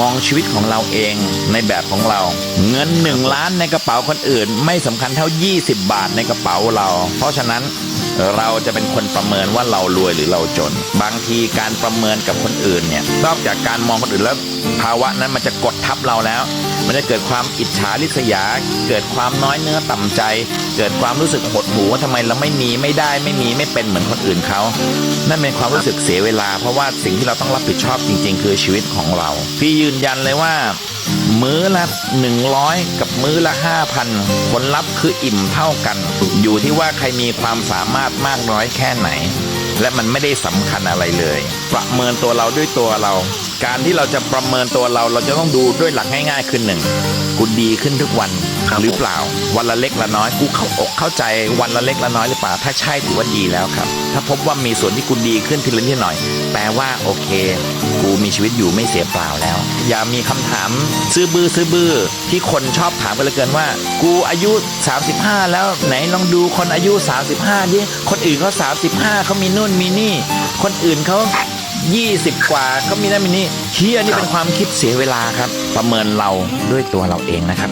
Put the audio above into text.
มองชีวิตของเราเองในแบบของเรา เงิน 1 ล้านในกระเป๋าคนอื่น ไม่สำคัญเท่า 20 บาทในกระเป๋าเรา เพราะฉะนั้น เราจะเป็นคนประเมินว่าเรารวยหรือเราจน บางทีการประเมินกับคนอื่นเนี่ยนอกจากการมองคนอื่นแล้วภาวะนั้นมันจะกดทับเราแล้ว มันจะเกิดความอิจฉาริษยา เกิดความน้อยเนื้อต่ำใจ เกิดความรู้สึกหดหู่ว่าทำไมเราไม่มีไม่ได้ไม่มีไม่เป็นเหมือนคนอื่นเขา นั่นเป็นความรู้สึกเสียเวลา เพราะว่าสิ่งที่เราต้องรับผิดชอบจริง ๆ คือชีวิตของเรา พี่ยืนยันเลยว่า มื้อละ 100 กับมื้อละ 5,000 ผลลัพธ์คืออิ่มเท่ากัน อยู่ที่ว่าใครมีความสามารถมากน้อยแค่ไหน และมันไม่ได้สำคัญอะไรเลย ประเมินตัวเราด้วยตัวเราการที่เราจะประเมินตัวเราเราจะต้องดูด้วยหลักง่ายๆคือหนึ่งกูดีขึ้นทุกวันครับหรือเปล่า วันละเล็กละน้อยกูเข้าอกเข้าใจวันละเล็กละน้อยหรือเปล่า ถ้าใช่ถือว่าดีแล้วครับ ถ้าพบว่ามีส่วนที่กูดีขึ้นทีละนิดหน่อย แปลว่าโอเค กูมีชีวิตอยู่ไม่เสียเปล่าแล้ว อย่ามีคำถามซื้อบื้อซื้อบื้อที่คนชอบถามกันเหลือเกินว่า กูอายุ 35 แล้วไหนลองดูคนอายุ 35ดิคนอื่นเขา35เขามีนู่นมีนี่ คนอื่นเขา 20 กว่าก็มีนั่นมีนี่เฮียนี่เป็นความคิดเสียเวลาครับ ประเมินเราด้วยตัวเราเองนะครับ